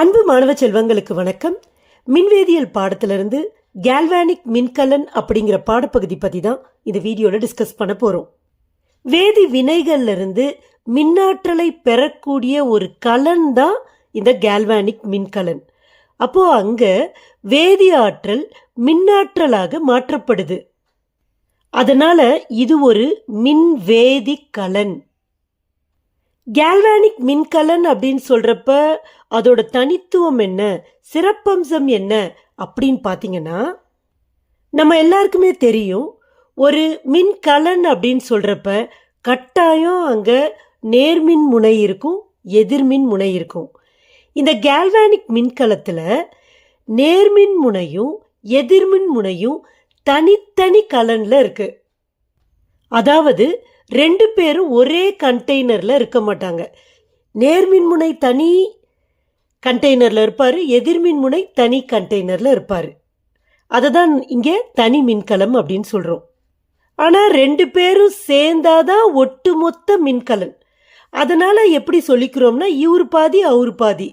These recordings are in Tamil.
அன்பு மாணவ செல்வங்களுக்கு வணக்கம். மின்வேதியியல் பாடத்திலிருந்து கேல்வானிக் மின்கலன் அப்படிங்கிற பாடப்பகுதி பற்றி தான் இந்த வீடியோவில் டிஸ்கஸ் பண்ண போகிறோம் வேதி வினைகள்லேருந்து மின்னாற்றலை பெறக்கூடிய ஒரு கலன் தான் இந்த கேல்வானிக் மின்கலன். அப்போது அங்கே வேதி ஆற்றல் மின்னாற்றலாக மாற்றப்படுது. அதனால் இது ஒரு மின்வேதி கலன். கேல்வானிக் மின்கலன் அப்படின்னு சொல்றப்ப அதோட தனித்துவம் என்ன? சிறப்பம்சம் என்ன? அப்படின்னு பார்த்தீங்கன்னா நம்ம எல்லாருக்குமே தெரியும் ஒரு மின்கலன் அப்படின்னு சொல்றப்ப கட்டாயம் அங்க நேர்மின் முனை இருக்கும் எதிர்மின் முனை இருக்கும். இந்த கேல்வானிக் மின்கலத்தில் நேர்மின் முனையும் எதிர்மின் முனையும் தனித்தனி கலனில் இருக்கு. அதாவது ரெண்டு பேரும் ஒரே கண்டெய்னரில் இருக்க மாட்டாங்க. நேர்மின்முனை தனி கண்டெய்னரில் இருப்பார் எதிர்மின்முனை தனி கண்டெய்னரில் இருப்பார். அதை தான் இங்கே தனி மின்கலம் அப்படின்னு சொல்கிறோம் ஆனால் ரெண்டு பேரும் சேர்ந்தாதான் ஒட்டுமொத்த மின்கலன். அதனால் எப்படி சொல்லிக்கிறோம்னா இவர் பாதி அவர் பாதி.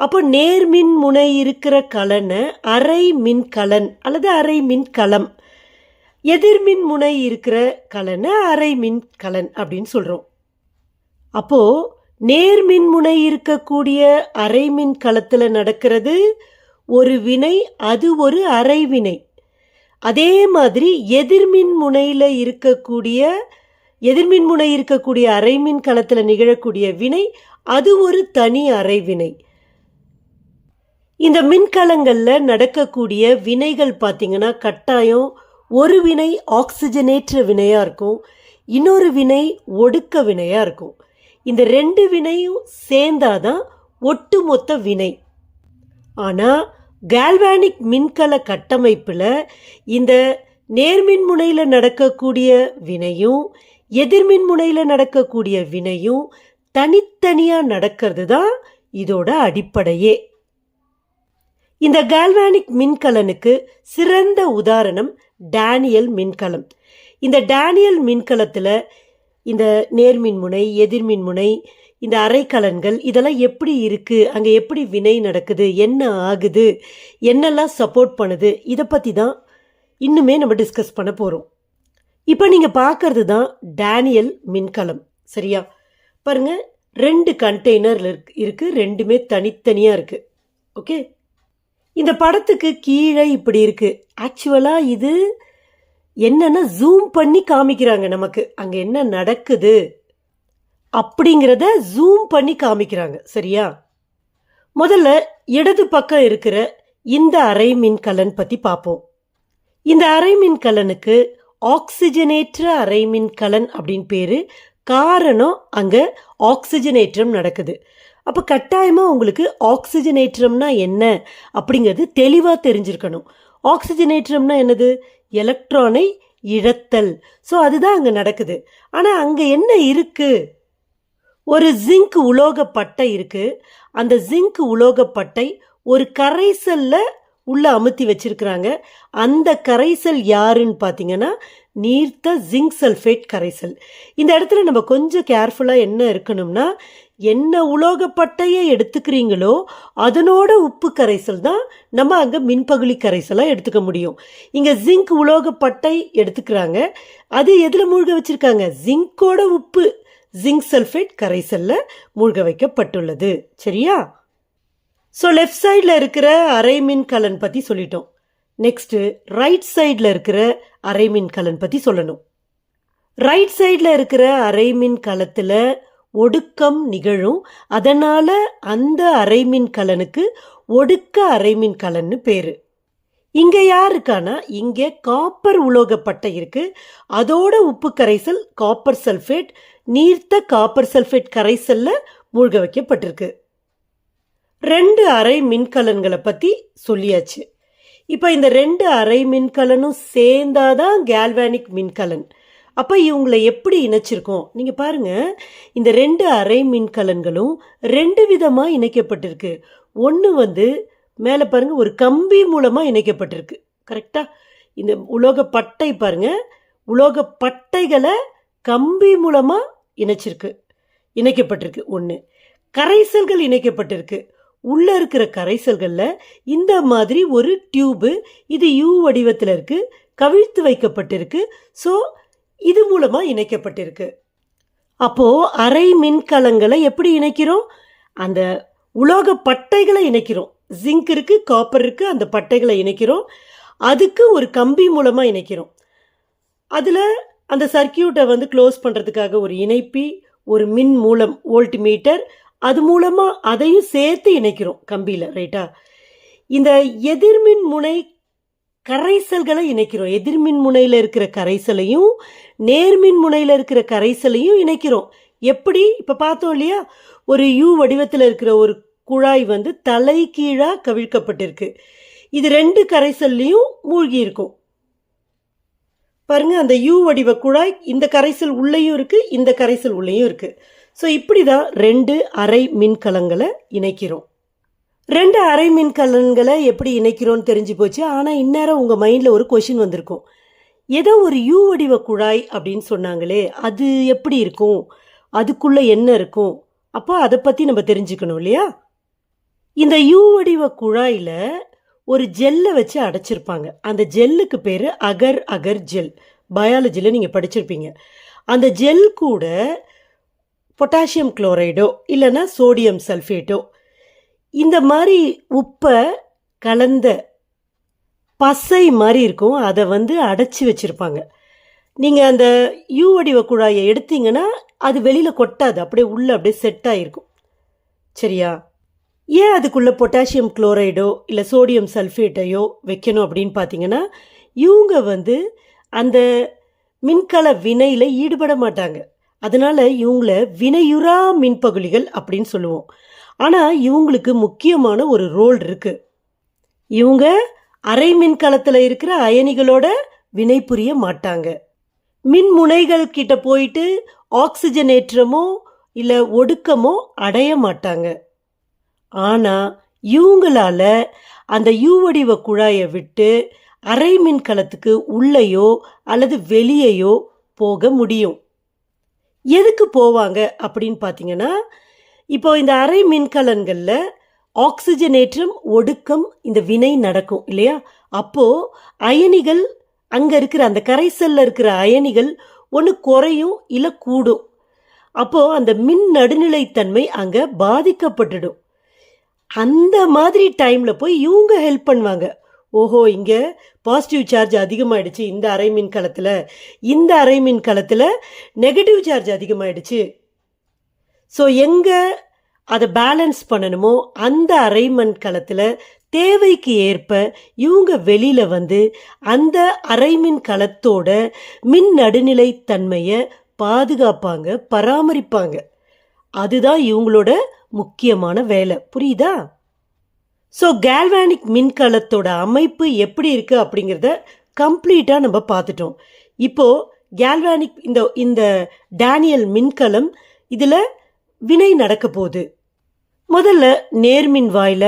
அப்போ நேர்மின் முனை இருக்கிற கலனை அரை மின்கலன் அல்லது அரை மின்கலம் எதிர்மின் முனை இருக்கிற கலனை அரை மின் கலன் அப்படின்னு சொல்கிறோம் அப்போ நேர்மின் முனை இருக்கக்கூடிய அரை மின் களத்தில் நடக்கிறது ஒரு வினை அது ஒரு அரை வினை அதே மாதிரி எதிர்மின் முனையில் இருக்கக்கூடிய எதிர்மின் முனை இருக்கக்கூடிய அரைமின் களத்தில் நிகழக்கூடிய வினை அது ஒரு தனி அரைவினை. இந்த மின்கலங்களில் நடக்கக்கூடிய வினைகள் பார்த்திங்கன்னா கட்டாயம் ஒரு வினை ஆக்சிஜனேற்ற வினையாக இருக்கும் இன்னொரு வினை ஒடுக்க வினையாக இருக்கும். இந்த ரெண்டு வினையும் சேர்ந்தாதான் ஒட்டுமொத்த வினை. ஆனால் கேல்வானிக் மின்கல கட்டமைப்பில் இந்த நேர்மின் முனையில் நடக்கக்கூடிய வினையும் எதிர்மின் முனையில் நடக்கக்கூடிய வினையும் தனித்தனியாக நடக்கிறது தான் இதோட அடிப்படையே. இந்த கால்வானிக் மின்கலனுக்கு சிறந்த உதாரணம் டேனியல் மின்கலம். இந்த டேனியல் மின்கலத்தில் இந்த நேர்மின் முனை எதிர்மின் முனை இந்த அரைக்கலன்கள் இதெல்லாம் எப்படி இருக்குது அங்கே எப்படி வினை நடக்குது என்ன ஆகுது என்னெல்லாம் சப்போர்ட் பண்ணுது இதை பற்றி தான் இன்னுமே நம்ம டிஸ்கஸ் பண்ண போகிறோம் இப்போ நீங்கள் பார்க்கறது தான் டேனியல் மின்கலம் சரியா? பாருங்கள் ரெண்டு கண்டெய்னர் இருக்கு ரெண்டுமே தனித்தனியாக இருக்குது ஓகே இந்த படத்துக்கு கீழே இப்படி இருக்கு. ஆக்சுவலாக இது என்னன்னா ஜூம் பண்ணி காமிக்கிறாங்க நமக்கு. அங்கே என்ன நடக்குது அப்படிங்கிறத ஜூம் பண்ணி காமிக்கிறாங்க. சரியா? முதல்ல இடது பக்கம் இருக்கிற இந்த அரை மின்கலன் பற்றி பார்ப்போம். இந்த அரை மின்கலனுக்கு ஆக்சிஜனேற்ற அரை மின்கலன் அப்படின்னு பேர். காரணம் அங்கே ஆக்சிஜனேற்றம் நடக்குது. அப்போ கட்டாயமாக உங்களுக்கு ஆக்சிஜனேற்றம்னா என்ன? அப்படிங்கிறது தெளிவாக தெரிஞ்சிருக்கணும். ஆக்சிஜனேற்றம்னா என்னது? எலக்ட்ரானை இழத்தல். ஸோ அதுதான் அங்கே நடக்குது. ஆனால் அங்கே என்ன இருக்குது ஒரு ஜிங்க் உலோக பட்டை அந்த ஜிங்க் உலோக பட்டை ஒரு கரைசல்ல உள்ளே அமுத்தி வச்சிருக்கிறாங்க. அந்த கரைசல் யாருன்னு பார்த்தீங்கன்னா நீர்த்த ஜிங்க் சல்ஃபேட் கரைசல். இந்த இடத்துல நம்ம கொஞ்சம் கேர்ஃபுல்லாக என்ன இருக்கணும்னா என்ன உலோகப்பட்டையை எடுத்துக்கிறீங்களோ அதனோட உப்பு கரைசல் தான் நம்ம அங்கே மின்பகுளி கரைசலாக எடுத்துக்க முடியும். இங்கே ஜிங்க் உலோகப்பட்டை எடுத்துக்கிறாங்க. அது எதில் மூழ்க வச்சுருக்காங்க? ஜிங்கோட உப்பு ஜிங்க் சல்ஃபேட் கரைசலில் மூழ்க வைக்கப்பட்டுள்ளது. சரியா? ஸோ லெஃப்ட் சைடில் இருக்கிற அரை மின் கலன் பற்றி சொல்லிட்டோம். நெக்ஸ்ட்டு ரைட் சைடில் இருக்கிற அரை மின் கலன் பற்றி சொல்லணும். ரைட் சைடில் இருக்கிற அரை மின் கலத்தில் ஒடுக்கம் நிகழும். அதனால் அந்த அரைமின் கலனுக்கு ஒடுக்க அரைமின் கலன்னு பேர். இங்கே யாருக்கானா? இங்கே காப்பர் உலோகப்பட்டை இருக்கு. அதோட உப்பு கரைசல் காப்பர் சல்ஃபேட் நீர்த்த காப்பர் சல்ஃபேட் கரைசல்ல மூழ்க வைக்கப்பட்டிருக்கு. ரெண்டு அரை மின்கலன்களை பற்றி சொல்லியாச்சு. இப்போ இந்த ரெண்டு அரை மின்கலனும் சேர்ந்தாதான் கேல்வானிக் மின்கலன் அப்போ இவங்களை எப்படி இணைச்சிருக்கோம்? நீங்கள் பாருங்கள் இந்த ரெண்டு அரை மின்கலன்களும் ரெண்டு விதமாக இணைக்கப்பட்டிருக்கு. ஒன்று வந்து மேலே பாருங்க ஒரு கம்பி மூலமாக இணைக்கப்பட்டிருக்கு. கரெக்டாக இந்த உலோக பட்டை பாருங்கள் உலோக பட்டைகளை கம்பி மூலமாக இணைச்சிருக்கு. இணைக்கப்பட்டிருக்கு ஒன்று கரைசல்கள் இணைக்கப்பட்டிருக்கு. உள்ளே இருக்கிற கரைசல்களில் இந்த மாதிரி ஒரு டியூபு இது யூ வடிவத்தில் இருக்குது கவிழ்த்து வைக்கப்பட்டிருக்கு. ஸோ இது மூலமாக இணைக்கப்பட்டிருக்கு. அப்போது அரை மின்கலங்களை எப்படி இணைக்கிறோம்? அந்த உலோக பட்டைகளை இணைக்கிறோம். ஜிங்க் இருக்குது காப்பர் இருக்குது அந்த பட்டைகளை இணைக்கிறோம். அதுக்கு ஒரு கம்பி மூலமாக இணைக்கிறோம். அதில் அந்த சர்க்கியூட்டை வந்து க்ளோஸ் பண்ணுறதுக்காக ஒரு இணைப்பி ஒரு மின் மூலம் வோல்ட் மீட்டர் அது மூலமாக அதையும் சேர்த்து இணைக்கிறோம் கம்பியில் ரைட்டா இந்த எதிர்மின் முனை கரைசல்களை இணைக்கிறோம். எதிர்மின் முனையில் இருக்கிற கரைசலையும் நேர்மின் முனையில் இருக்கிற கரைசலையும் இணைக்கிறோம். எப்படி? இப்போ பார்த்தோம் இல்லையா? ஒரு யூ வடிவத்தில் இருக்கிற ஒரு குழாய் வந்து தலை கீழாக கவிழ்க்கப்பட்டிருக்கு. இது ரெண்டு கரைசல்லையும் மூழ்கி இருக்கும் பாருங்க அந்த யூ வடிவ குழாய் இந்த கரைசல் உள்ளேயும் இருக்கு இந்த கரைசல் உள்ளேயும் இருக்கு. ஸோ இப்படி தான் ரெண்டு அரை மின்கலங்களை இணைக்கிறோம். ரெண்டு அரை மின்கலன்களை எப்படி இணைக்கிறோன்னு தெரிஞ்சு போச்சு. ஆனால் இந்நேரம் உங்கள் மைண்டில் ஒரு கொஷின் வந்திருக்கும். ஏதோ ஒரு யூ வடிவ குழாய் அப்படின்னு சொன்னாங்களே அது எப்படி இருக்கும்? அதுக்குள்ளே என்ன இருக்கும்? அப்போ அதை பற்றி நம்ம தெரிஞ்சுக்கணும் இல்லையா? இந்த யூ வடிவ குழாயில் ஒரு ஜெல்லை வச்சு அடைச்சிருப்பாங்க. அந்த ஜெல்லுக்கு பேர் அகர் அகர் ஜெல். பயாலஜியில் நீங்கள் படிச்சிருப்பீங்க. அந்த ஜெல் கூட பொட்டாசியம் குளோரைடோ இல்லைன்னா சோடியம் சல்ஃபேட்டோ இந்த மாதிரி உப்பை கலந்த பசை மாதிரி இருக்கும். அதை வந்து அடைச்சி வச்சுருப்பாங்க. நீங்கள் அந்த யூ வடிவ குழாயை எடுத்தீங்கன்னா அது வெளியில் கொட்டாது. அப்படியே உள்ளே அப்படியே செட் ஆகிருக்கும் சரியா? ஏன் அதுக்குள்ளே பொட்டாசியம் குளோரைடோ இல்லை சோடியம் சல்ஃபேட்டையோ வைக்கணும் அப்படின்னு பார்த்தீங்கன்னா இவங்க வந்து அந்த மின்கல வினையில் ஈடுபட மாட்டாங்க. அதனால் இவங்கள வினையுறா மின்பகுலிகள் அப்படின்னு சொல்லுவோம். ஆனால் இவங்களுக்கு முக்கியமான ஒரு ரோல் இருக்குது இவங்க அரை மின்கலத்தில் இருக்கிற அயனிகளோட வினை புரிய மாட்டாங்க. மின் முனைகள் கிட்ட போயிட்டு ஆக்சிஜனேற்றமோ இல்லை ஒடுக்கமோ அடைய மாட்டாங்க. ஆனால் இவங்களால அந்த யூ வடிவ குழாயை விட்டு அரை மின்கலத்துக்கு உள்ளேயோ அல்லது வெளியேயோ போக முடியும். எதுக்கு போவாங்க அப்படின்னு பார்த்தீங்கன்னா இப்போ இந்த அரை மின்கலன்களில் ஆக்சிஜனேற்றம் ஒடுக்கம் இந்த வினை நடக்கும் இல்லையா? அப்போ அயனிகள் அங்கே இருக்கிற அந்த கரைசல்ல இருக்கிற அயனிகள் ஒன்று குறையும் இல்லை கூடும். அப்போ அந்த மின் நடுநிலைத்தன்மை அங்கே பாதிக்கப்பட்டுடும். அந்த மாதிரி டைமில் போய் இவங்க ஹெல்ப் பண்ணுவாங்க. ஓஹோ இங்கே பாசிட்டிவ் சார்ஜ் அதிகமாயிடுச்சு இந்த அரை மின் களத்தில் இந்த அரை மின் களத்தில் நெகட்டிவ் சார்ஜ் அதிகமாயிடுச்சு. ஸோ எங்கே அதை பேலன்ஸ் பண்ணணுமோ அந்த அரைமண் களத்தில் தேவைக்கு ஏற்ப இவங்க வெளியில் வந்து அந்த அரைமின் களத்தோட மின் நடுநிலைத்தன்மையை பாதுகாப்பாங்க பராமரிப்பாங்க. அதுதான் இவங்களோட முக்கியமான வேலை. புரியுதா? ஸோ கேல்வானிக் மின்கலத்தோட அமைப்பு எப்படி இருக்கு அப்படிங்கிறத கம்ப்ளீட்டாக நம்ம பார்த்துட்டோம். இப்போது கேல்வானிக் இந்த இந்த டேனியல் மின்கலம் இதில் வினை நடக்க போகுது முதல்ல நேர்மின் வாயில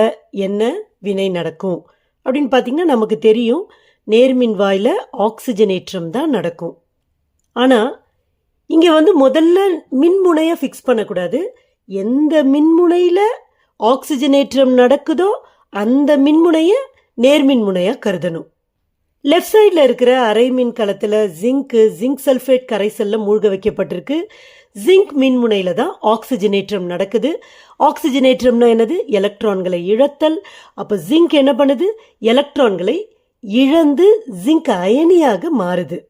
என்ன வினை நடக்கும்? அப்படின்னு பார்த்தீங்கன்னா நமக்கு தெரியும் நேர்மின் வாயில் ஆக்சிஜனேற்றம் தான் நடக்கும். ஆனால் இங்கே வந்து முதல்ல மின்முனையை ஃபிக்ஸ் பண்ணக்கூடாது. எந்த மின்முனையில் ஆக்சிஜனேற்றம் நடக்குதோ அந்த மின்முனையை நேர்மின் முனையாக கருதணும். லெஃப்ட் சைடில் இருக்கிற அரை மின் களத்தில் ஜிங்க்கு ஜிங்க் சல்ஃபேட் கரைசலில் மூழ்க வைக்கப்பட்டிருக்கு. ஜிங்க் மின்முனையில் தான் ஆக்சிஜனேற்றம் நடக்குது. ஆக்சிஜனேற்றம்னா என்னது? எலக்ட்ரான்களை இழத்தல். அப்போ ஜிங்க் என்ன பண்ணுது? எலக்ட்ரான்களை இழந்து ஜிங்க் அயனியாக மாறுது.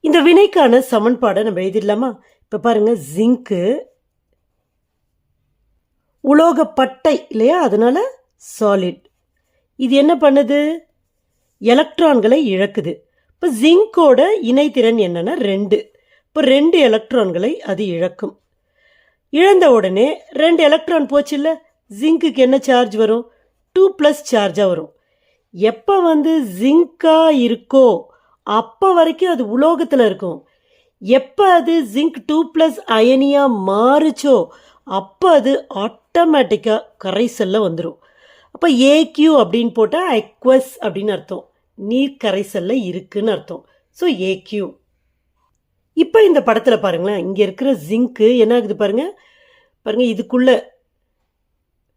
இந்த வினைக்கான சமன்பாடை நம்ம எழுதிடலாமா? இப்போ பாருங்க ஜிங்க்கு உலோகப்பட்டை இல்லையா? அதனால சாலிட் இது என்ன பண்ணுது? எலக்ட்ரான்களை இழக்குது. இப்போ ஜிங்கோட இணைத்திறன் என்னன்னா ரெண்டு. இப்போ ரெண்டு எலக்ட்ரான்களை அது இழக்கும். இழந்த உடனே ரெண்டு எலக்ட்ரான் போச்சுல்ல ஜிங்குக்கு ஜிங்க்குக்கு என்ன சார்ஜ் வரும்? டூ ப்ளஸ் சார்ஜாக வரும். எப்போ வந்து ஜிங்காக இருக்கோ அப்போ வரைக்கும் அது உலோகத்தில் இருக்கும். எப்போ அது ஜிங்க் டூ ப்ளஸ் அயனியாக மாறுச்சோ அப்போ அது ஆட்டோமேட்டிக்காக கரைசலில் வந்துடும் அப்போ ஏக்யூ அப்படின்னு போட்டால் அக்வஸ் அப்படின்னு அர்த்தம். நீர் கரைசலில் இருக்குன்னு அர்த்தம். ஸோ ஏக்யூ இப்போ இந்த படத்தில் பாருங்களேன் இங்கே இருக்கிற ஜிங்க்கு என்ன ஆகுது பாருங்கள் பாருங்கள் இதுக்குள்ளே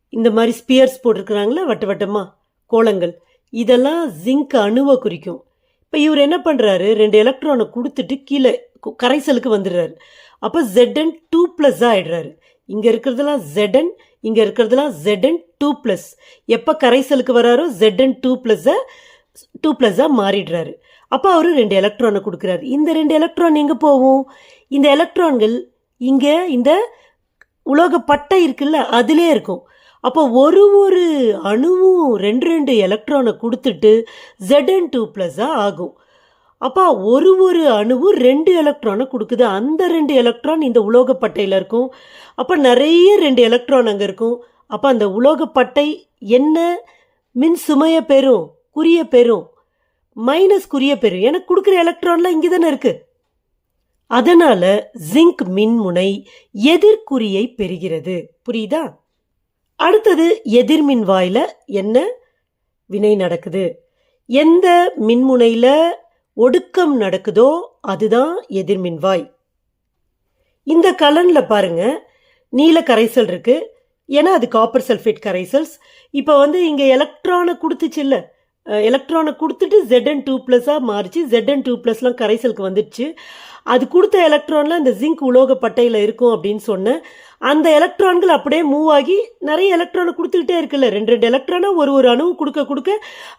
இந்த மாதிரி ஸ்பியர்ஸ் போட்டிருக்கிறாங்களே வட்ட வட்டமாக கோலங்கள். இதெல்லாம் ஜிங்க் அணுவை குறிக்கும். இப்போ இவர் என்ன பண்ணுறாரு ரெண்டு எலக்ட்ரானை கொடுத்துட்டு கீழே கு- கரைசலுக்கு வந்துடுறாரு. அப்போ ஜெட்என் டூ ப்ளஸ்ஸாக ஆகிடுறாரு இங்கே இருக்கிறதெல்லாம் ஜெட்என் இங்கே இருக்கிறதெல்லாம் ஜெட்என் டூ ப்ளஸ் எப்போ கரைசலுக்கு வராரோ ஜெட்என் டூ ப்ளஸ்ஸை டூ ப்ளஸ்ஸாக மாறிடுறாரு. அப்போ அவர் ரெண்டு எலக்ட்ரானை கொடுக்குறாரு. இந்த ரெண்டு எலக்ட்ரான் எங்கே போகும் இந்த எலக்ட்ரான்கள் இங்கே இந்த உலோக பட்டை இருக்குல்ல அதிலே இருக்கும். அப்போ ஒரு ஒரு அணுவும் ரெண்டு ரெண்டு எலக்ட்ரானை கொடுத்துட்டு ஜெட்என் டூ ப்ளஸ்ஸாக ஆகும். அப்போ ஒரு ஒரு அணுவும் ரெண்டு எலக்ட்ரானை கொடுக்குது. அந்த ரெண்டு எலக்ட்ரான் இந்த உலோகப்பட்டையில் இருக்கும். அப்போ நிறைய ரெண்டு எலக்ட்ரான் அங்கே இருக்கும். அப்போ அந்த உலோகப்பட்டை என்ன? மின் சுமைய பெறும் குறிய பெறும். மைனஸ் குறிய பெறும் எனக்கு கொடுக்குற எலக்ட்ரான்லாம் இங்கே தானே இருக்கு. அதனால ஜிங்க் மின்முனை எதிர்குறியை பெறுகிறது. புரியுதா? அடுத்தது எதிர்மின் வாயில என்ன வினை நடக்குது? எந்த மின்முனையில் ஒடுக்கம் நடக்குதோ அதுதான் எதிர்மின்வாய் இந்த கலனில் பாருங்க நீல கரைசல் இருக்கு. ஏன்னா அது காப்பர் சல்ஃபேட் கரைசல்ஸ். இப்போ வந்து இங்கே எலக்ட்ரானை கொடுத்துச்சு இல்லை. எலக்ட்ரானை கொடுத்துட்டு ZN டூ ப்ளஸ்ஸாக மாறிச்சு. ZN டூ ப்ளஸ்லாம் கரைசலுக்கு வந்துடுச்சு. அது கொடுத்த எலக்ட்ரானில் இந்த ஜிங்க் உலோக பட்டையில் இருக்கும் அப்படின்னு சொன்னேன் அந்த எலக்ட்ரான்கள் அப்படியே மூவ் ஆகி நிறைய எலக்ட்ரானை கொடுத்துக்கிட்டே இருக்குல்ல. ரெண்டு ரெண்டு எலக்ட்ரானை ஒரு ஒரு அணுவு கொடுக்க கொடுக்க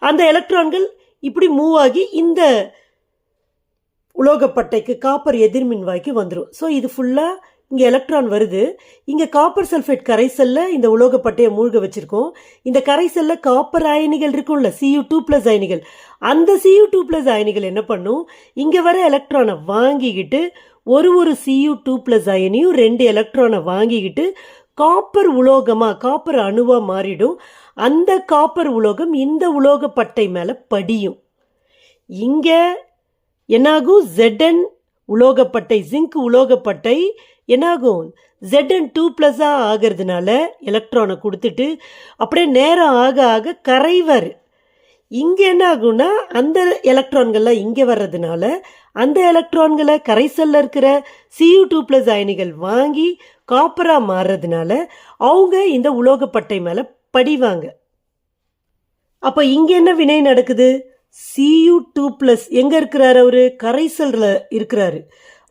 அந்த எலக்ட்ரான்கள் இப்படி மூவ் ஆகி இந்த உலோகப்பட்டைக்கு காப்பர் எதிர்மின்வாய்க்கு வந்துடும் ஸோ இது ஃபுல்லாக இங்கே எலக்ட்ரான் வருது. இங்கே காப்பர் சல்ஃபேட் கரைசலில் இந்த உலோகப்பட்டையை மூழ்க வச்சுருக்கோம். இந்த கரைசலில் காப்பர் அயனிகள் இருக்கும்ல சியூ டூ ப்ளஸ் அயனிகள். அந்த சியூ டூ ப்ளஸ் அயனிகள் என்ன பண்ணும்? இங்கே வர எலக்ட்ரானை வாங்கிக்கிட்டு ஒரு ஒரு சியூ டூ ப்ளஸ் அயனியும் ரெண்டு எலக்ட்ரானை வாங்கிக்கிட்டு காப்பர் உலோகமாக காப்பர் அணுவாக மாறிடும். அந்த காப்பர் உலோகம் இந்த உலோகப்பட்டை மேலே படியும். இங்கே என்னாகும்? ஜெட்டன் உலோகப்பட்டை ஜிங்க் உலோகப்பட்டை என்னாகும்? ZN டூ ப்ளஸ்ஸாக ஆகிறதுனால எலக்ட்ரானை கொடுத்துட்டு அப்படியே நேரம் ஆக ஆக கரைவர். இங்கே என்ன ஆகும்னா அந்த எலக்ட்ரான்கள்லாம் இங்கே வர்றதுனால அந்த எலக்ட்ரான்களை கரைசல்ல இருக்கிற சியூ டூ ப்ளஸ் அயனிகள் வாங்கி காப்பராக மாறுறதுனால அவங்க இந்த உலோகப்பட்டை மேலே படிவாங்க. அப்போ இங்கே என்ன வினை நடக்குது? சியூ டூ ப்ளஸ் எங்கே இருக்கிறாரு அவர்? கரைசலில் இருக்கிறாரு.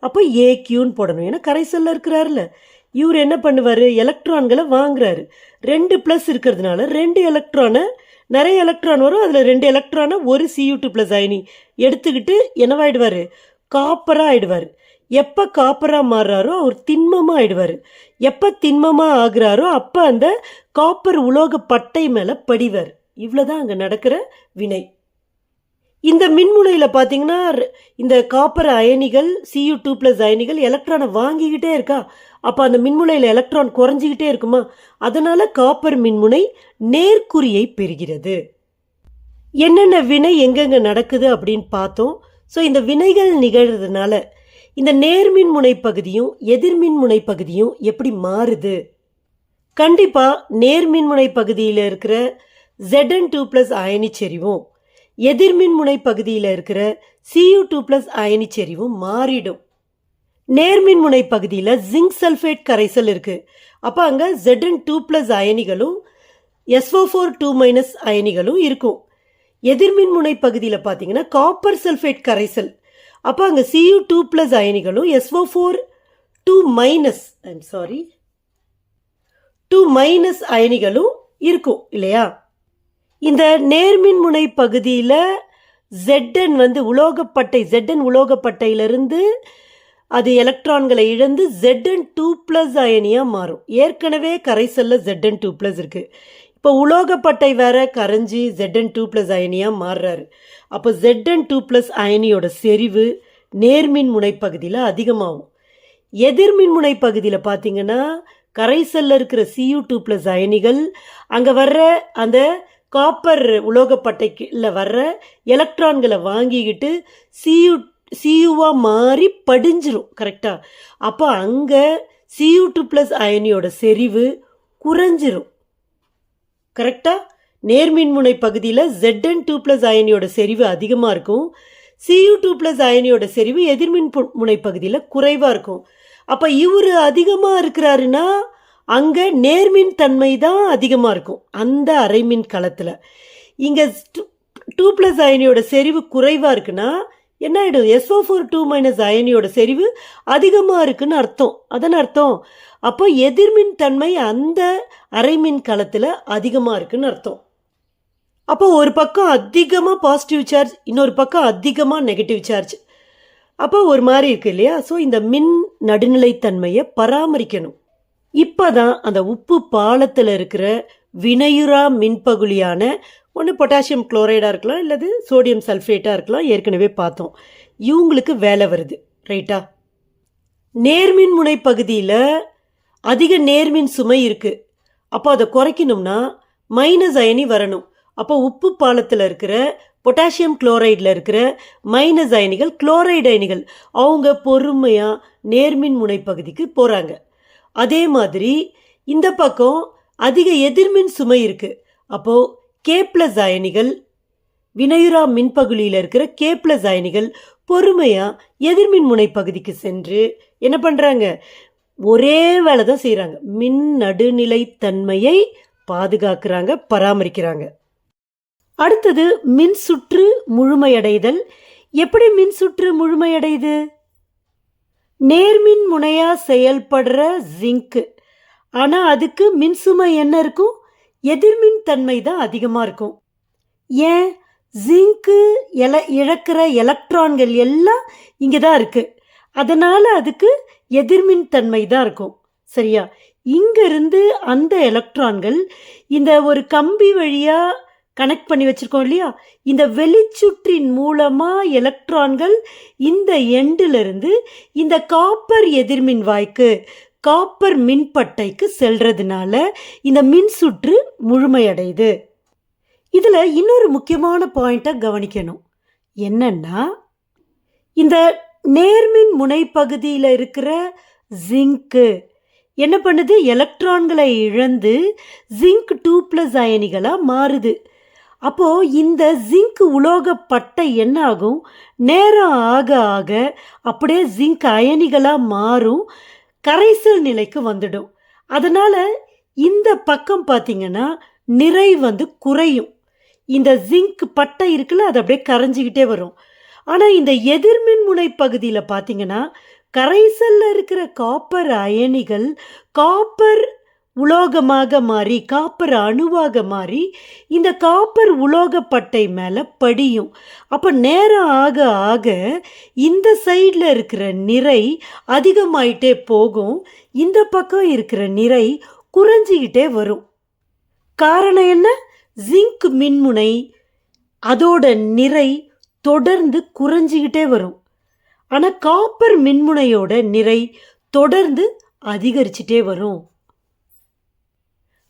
அப்போ ஏ கியூன்னு போடணும். ஏன்னா கரைசலில் இருக்கிறாருல. இவர் என்ன பண்ணுவார்? எலக்ட்ரான்களை வாங்குறாரு. ரெண்டு ப்ளஸ் இருக்கிறதுனால ரெண்டு எலக்ட்ரானை நிறைய எலக்ட்ரான் வரும். அதில் ரெண்டு எலக்ட்ரானை ஒரு சியூ டூ ப்ளஸ் அயனி எடுத்துக்கிட்டு என்னவாயிடுவார் காப்பராக ஆயிடுவார். எப்போ காப்பராக மாறுறாரோ அவர் திண்மமாக ஆயிடுவார். எப்போ திண்மமாக ஆகுறாரோ அப்போ அந்த காப்பர் உலோக பட்டை மேலே படிவார். இவ்வளோதான் அங்கே நடக்கிற வினை. இந்த மின்முனையில் பார்த்தீங்கன்னா இந்த காப்பர் அயனிகள் சியூ டூ ப்ளஸ் அயனிகள் எலக்ட்ரானை வாங்கிக்கிட்டே இருக்கா. அப்போ அந்த மின்முனையில் எலக்ட்ரான் குறைஞ்சிக்கிட்டே இருக்குமா? அதனால் காப்பர் மின்முனை நேர்குறியை பெறுகிறது. என்னென்ன வினை எங்கெங்கே நடக்குது அப்படின்னு பார்த்தோம். ஸோ இந்த வினைகள் நிகழ்கிறதுனால இந்த நேர்மின்முனை பகுதியும் எதிர்மின்முனை பகுதியும் எப்படி மாறுது? கண்டிப்பாக நேர்மின்முனை பகுதியில் இருக்கிற ZN டூ ப்ளஸ் அயனி செறிவும் எதிர்மின்முனை பகுதியில் இருக்கிற சியூ டூ ப்ளஸ் அயனி செறிவும் மாறிடும். நேர்மின்முனை பகுதியில் ஜிங்க் சல்ஃபேட் கரைசல் இருக்கு. அப்போ அங்கே ZN டூ ப்ளஸ் அயனிகளும் எஸ்ஓ ஃபோர் டூ மைனஸ் அயனிகளும் இருக்கும். எதிர்மின்முனை பகுதியில் பார்த்தீங்கன்னா காப்பர் சல்ஃபேட் கரைசல். அப்போ அங்கே see you two plus அயனிகளும் SO four two minus I'm sorry two minus அயனிகளும் இருக்கும் இல்லையா? இந்த நேர்மின்முனை பகுதியில் ஜெட்டன் வந்து உலோகப்பட்டை ஜெட்டன் உலோகப்பட்டையிலிருந்து அது எலக்ட்ரான்களை இழந்து ஜெட்டன் டூ ப்ளஸ் அயனியாக மாறும். ஏற்கனவே கரைசல்ல ஜெட்டன் டூ ப்ளஸ் இருக்குது இப்போ உலோகப்பட்டை வேற கரைஞ்சி ஜெட்டன் டூ ப்ளஸ் அயனியாக மாறுறாரு. அப்போ ஜெட்டன் டூ ப்ளஸ் அயனியோட செறிவு நேர்மின் முனைப்பகுதியில் அதிகமாகும். எதிர்மின் முனைப்பகுதியில் பார்த்தீங்கன்னா கரைசல்ல இருக்கிற சியூ டூ ப்ளஸ் அயனிகள் அங்கே வர்ற அந்த காப்பர் உலோகப்பட்டைக்குள்ள வர்ற எலக்ட்ரான்களை வாங்கிக்கிட்டு சியூ சியூவாக மாறி படிஞ்சிரும் கரெக்டாக அப்போ அங்கே சியு டூ ப்ளஸ் அயனியோட செறிவு குறைஞ்சிரும் கரெக்டாக நேர்மின்முனை பகுதியில் ஜெட்என் டூ ப்ளஸ் அயனியோட செறிவு அதிகமாக இருக்கும். சியு டூ ப்ளஸ் அயனியோட செறிவு எதிர்மின் முனை பகுதியில் குறைவாக இருக்கும். அப்போ இவர் அதிகமாக இருக்கிறாருன்னா அங்கே நேர்மின் தன்மை தான் அதிகமாக இருக்கும். அந்த அரைமின் களத்தில். இங்கே டூ ப்ளஸ் அயனியோட செறிவு குறைவாக இருக்குன்னா என்ன ஆகிடும் எஸ்ஓ ஃபோர் டூ மைனஸ் அயனியோட செறிவு அதிகமாக இருக்குன்னு அர்த்தம். அதன் அர்த்தம்? அப்போ எதிர்மின் தன்மை அந்த அரைமின் களத்தில் அதிகமாக இருக்குன்னு அர்த்தம். அப்போ ஒரு பக்கம் அதிகமாக பாசிட்டிவ் சார்ஜ் இன்னொரு பக்கம் அதிகமாக நெகட்டிவ் சார்ஜ் அப்போ ஒரு மாதிரி இருக்கு இல்லையா? ஸோ இந்த மின் நடுநிலைத்தன்மையை பராமரிக்கணும். இப்போ தான் அந்த உப்பு பாலத்தில் இருக்கிற வினையுறா மின்பகுளியான ஒன்று பொட்டாசியம் குளோரைடாக இருக்கலாம் இல்லது சோடியம் சல்ஃபேட்டாக இருக்கலாம் ஏற்கனவே பார்த்தோம். இவங்களுக்கு வேலை வருது ரைட்டா? நேர்மின் முனை பகுதியில் அதிக நேர்மின் சுமை இருக்குது அப்போ அதை குறைக்கணும்னா மைனஸ் அயனி வரணும். அப்போ உப்பு பாலத்தில் இருக்கிற பொட்டாசியம் குளோரைடில் இருக்கிற மைனஸ் அயனிகள் குளோரைடு அயனிகள் அவங்க பொறுமையாக நேர்மின் முனை பகுதிக்கு போகிறாங்க அதே மாதிரி இந்த பக்கம் அதிக எதிர்மின் சுமை இருக்குது அப்போது கே ப்ளஸ் அயனிகள் வினையுறா மின்பகுதியில் இருக்கிற கேப்ளஸ் அயனிகள் பொறுமையாக எதிர்மின் முனை பகுதிக்கு சென்று என்ன பண்ணுறாங்க ஒரே வேலை தான் செய்கிறாங்க மின் நடுநிலைத்தன்மையை பாதுகாக்கிறாங்க பராமரிக்கிறாங்க. அடுத்தது மின் சுற்று முழுமையடைதல். எப்படி மின் சுற்று முழுமையடையுது? நேர்மின் முனையா செயல்படுற ஜிங்க்கு ஆனால் அதுக்கு மின்சுமை என்ன இருக்கும்? எதிர்மின் தன்மை தான் அதிகமாக இருக்கும். ஏன்? ஜிங்க்கு எல இழக்கிற எலக்ட்ரான்கள் எல்லாம் இங்கே தான் இருக்குது அதனால் அதுக்கு எதிர்மின் தன்மை தான் இருக்கும். சரியா? இங்கிருந்து அந்த எலக்ட்ரான்கள் இந்த ஒரு கம்பி வழியாக கனெக்ட் பண்ணி வச்சுருக்கோம் இல்லையா? இந்த வெளிச்சுற்றின் மூலமாக எலக்ட்ரான்கள் இந்த எண்டிலிருந்து இந்த காப்பர் எதிர்மின் வாய்க்கு காப்பர் மின்பட்டைக்கு செல்றதுனால இந்த மின் சுற்று முழுமையடையுது. இதில் இன்னொரு முக்கியமான பாயிண்ட்டை கவனிக்கணும். என்னன்னா இந்த நேர்மின் முனைப்பகுதியில் இருக்கிற ஜிங்க்கு என்ன பண்ணுது? எலக்ட்ரான்களை இழந்து ஜிங்க் டூ ப்ளஸ் அயனிகளாக மாறுது. அப்போது இந்த ஜிங்க் உலோகப்பட்டை என்ன ஆகும் நேரம் ஆக ஆக அப்படியே ஜிங்க் அயனிகளாக மாறும் கரைசல் நிலைக்கு வந்துடும். அதனால் இந்த பக்கம் பார்த்தீங்கன்னா நிறை வந்து குறையும். இந்த ஜிங்க் பட்டை இருக்குல்ல அது அப்படியே கரைஞ்சிக்கிட்டே வரும். ஆனால் இந்த எதிர்மின் முனை பகுதியில் பார்த்தீங்கன்னா கரைசலில் இருக்கிற காப்பர் அயனிகள் காப்பர் உலோகமாக மாறி காப்பர் அணுவாக மாறி இந்த காப்பர் உலோகப்பட்டை மேலே படியும். அப்போ நேரம் ஆக ஆக இந்த சைடில் இருக்கிற நிறை அதிகமாயிட்டே போகும். இந்த பக்கம் இருக்கிற நிறை குறைஞ்சிக்கிட்டே வரும். காரணம் என்ன? ஜிங்க் மின்முனை அதோட நிறை தொடர்ந்து குறைஞ்சிக்கிட்டே வரும். ஆனால் காப்பர் மின்முனையோட நிறை தொடர்ந்து அதிகரிச்சிட்டே வரும்.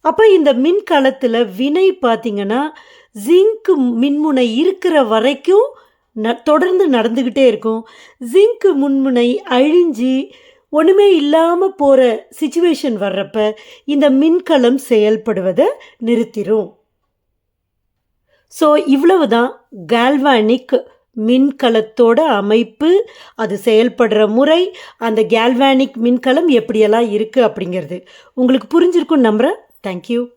அப்போ இந்த மின்கலத்தில் வினை பார்த்திங்கன்னா ஜிங்க் மின்முனை இருக்கிற வரைக்கும் ந தொடர்ந்து நடந்துக்கிட்டே இருக்கும். ஜிங்க் முன்முனை அழிஞ்சு ஒன்றுமே இல்லாமல் போகிற சுச்சுவேஷன் வர்றப்ப இந்த மின்கலம் செயல்படுவதை நிறுத்திடும் ஸோ இவ்வளவு தான் கேல்வானிக் மின்கலத்தோட அமைப்பு அது செயல்படுற முறை அந்த கேல்வானிக் மின்கலம் எப்படியெல்லாம் இருக்குது அப்படிங்கிறது. உங்களுக்கு புரிஞ்சிருக்கும் நம்புகிறேன் Thank you.